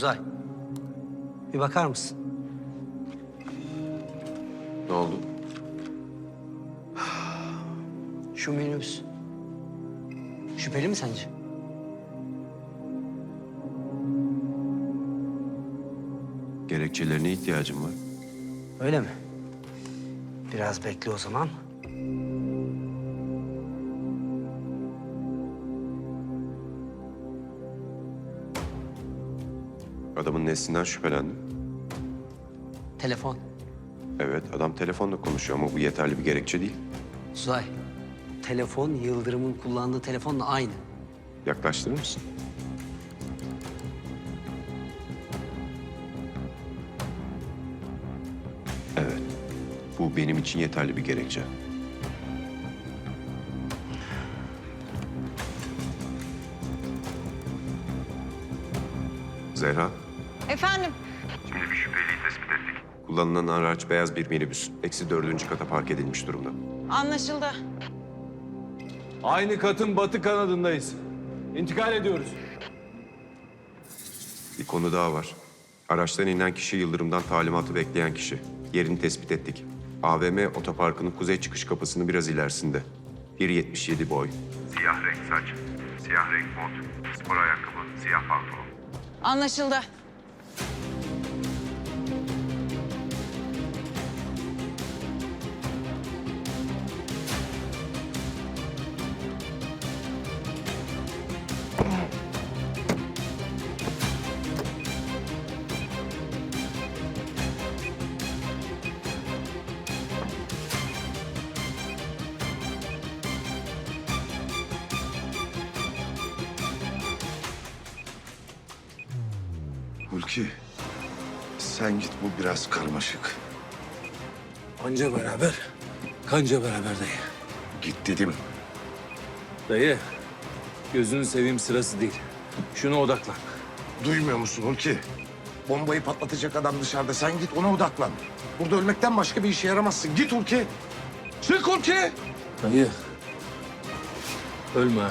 Uzay. Bir bakar mısın? Ne oldu? Şu minibüs. Şüpheli mi sence? Gerekçelerine ihtiyacım var. Öyle mi? Biraz bekle o zaman. Adamın neslinden şüphelendim. Telefon. Evet, adam telefonla konuşuyor ama bu yeterli bir gerekçe değil. Uzay. Telefon Yıldırım'ın kullandığı telefonla aynı. Yaklaştırır mısın? Evet, bu benim için yeterli bir gerekçe. Zehra, Efendim? Şimdi bir şüpheliyi tespit ettik. Kullanılan araç beyaz bir minibüs. Eksi dördüncü kata park edilmiş durumda. Anlaşıldı. Aynı katın batı kanadındayız. İntikal ediyoruz. Bir konu daha var. Araçtan inen kişi Yıldırım'dan talimatı bekleyen kişi. Yerini tespit ettik. AVM otoparkının kuzey çıkış kapısının biraz ilerisinde. 1.77 boy. Siyah renk saç, siyah renk mont, spor ayakkabı, siyah pantolon. Anlaşıldı. Hulki, sen git bu biraz karmaşık. Anca beraber, kanca beraber dayı. Git dedim. Dayı, gözünü seveyim sırası değil. Şuna odaklan. Duymuyor musun Hulki? Bombayı patlatacak adam dışarıda. Sen git ona odaklan. Burada ölmekten başka bir işe yaramazsın. Git Hulki. Çık Hulki. Dayı, ölme ha.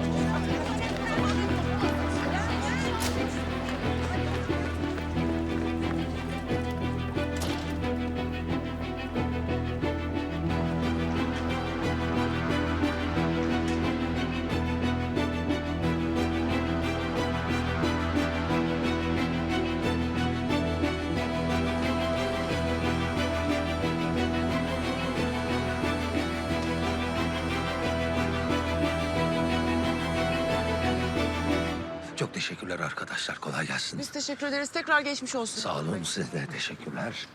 teşekkürler arkadaşlar. Kolay gelsin. Biz teşekkür ederiz. Tekrar geçmiş olsun. Sağ olun size de teşekkürler.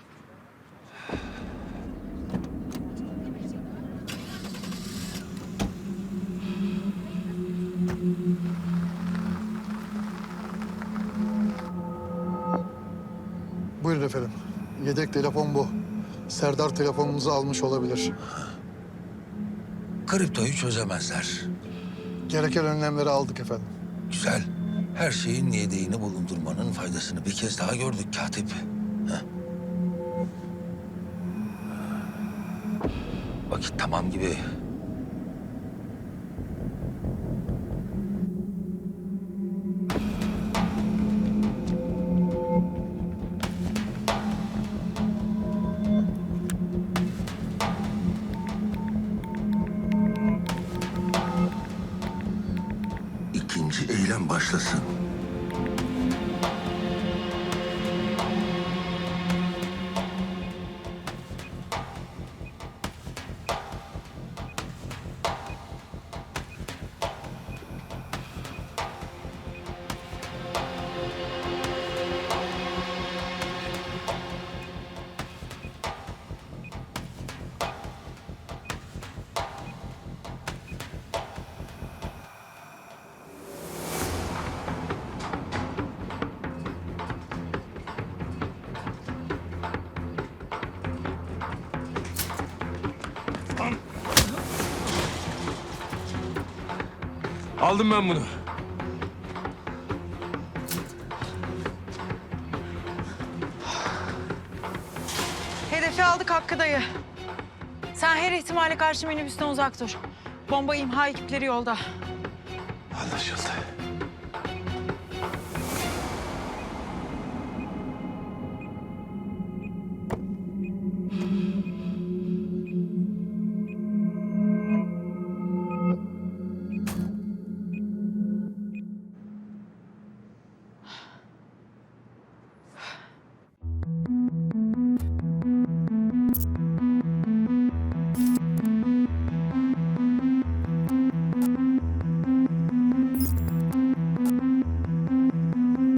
Buyurun efendim. Yedek telefon bu. Serdar telefonunuzu almış olabilir. Kriptoyu çözemezler. Gereken önlemleri aldık efendim. Güzel. Her şeyin yedeğini bulundurmanın faydasını bir kez daha gördük katip. Heh. Vakit tamam gibi. Eylem başlasın. Aldım ben bunu. Hedefi aldık Hakkı dayı. Sen her ihtimale karşı minibüsten uzak dur. Bomba imha ekipleri yolda. Anlaşıldı.